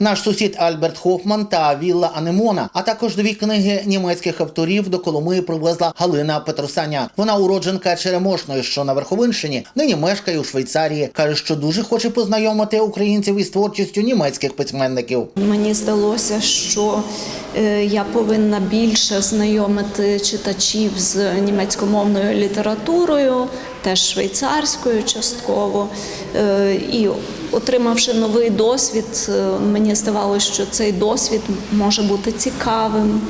Наш сусід Альберт Хофман та Вілла Анемона, а також дві книги німецьких авторів до Коломиї привезла Галина Петросаня. Вона уродженка Черемошної, що на Верховинщині, нині мешкає у Швейцарії. каже, що дуже хоче познайомити українців із творчістю німецьких письменників. Мені здалося, що е, я повинна більше знайомити читачів з німецькомовною літературою, теж швейцарською частково. Е, І отримавши новий досвід, е, мені здавалося, що цей досвід може бути цікавим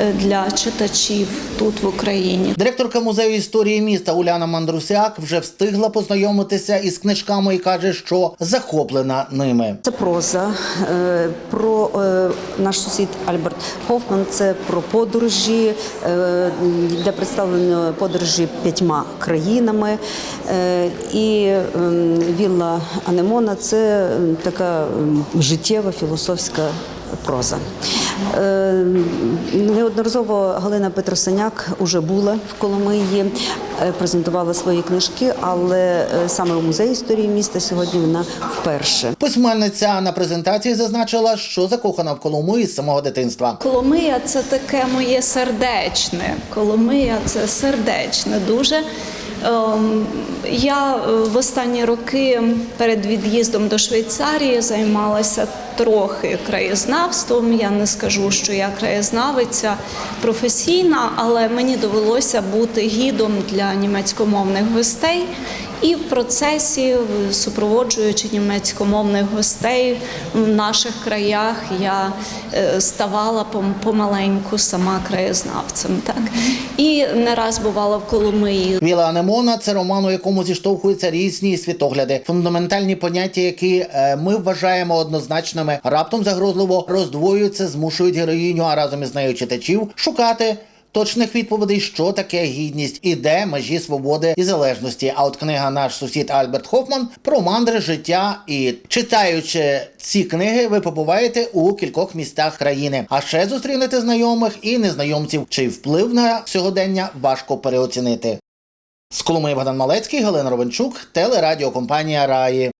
е, для читачів тут в Україні. Директорка музею історії міста Уляна Мандрусяк вже встигла познайомитися із книжками і каже, що захоплена ними. Це проза е, про наш сусід Альберт Хофман. Це про подорожі, де представлено подорожі п'ятьма країнами. І ем, вілла Анемона це така життєва філософська проза. Е, Неодноразово Галина Петросаняк уже була в Коломиї, е, презентувала свої книжки, але е, саме у музеї історії міста сьогодні вона вперше. Письменниця на презентації зазначила, що закохана в Коломиї з самого дитинства. Коломия це таке моє сердечне. Коломия це сердечне дуже. Ем, Я е, в останні роки перед від'їздом до Швейцарії займалася трохи краєзнавством. Я не скажу, що я краєзнавиця професійна, але мені довелося бути гідом для німецькомовних гостей. І в процесі, супроводжуючи німецькомовних гостей в наших краях, я е, ставала пом- помаленьку сама краєзнавцем. Так і не раз бувала в Коломиї. Віла Анемона це роман, у якому зіштовхуються різні світогляди, фундаментальні поняття, які е, ми вважаємо однозначними, раптом загрозливо роздвоюються, змушують героїню, а разом із нею читачів шукати. Точних відповідей, що таке гідність і де межі свободи і залежності. А от книга Наш сусід Альберт Хофман про мандри життя. І читаючи ці книги, ви побуваєте у кількох містах країни. А ще зустрінете знайомих і незнайомців, чий вплив на сьогодення важко переоцінити. З Коломиї Богдан Малецький, Галина Ровенчук, телерадіокомпанія Раї.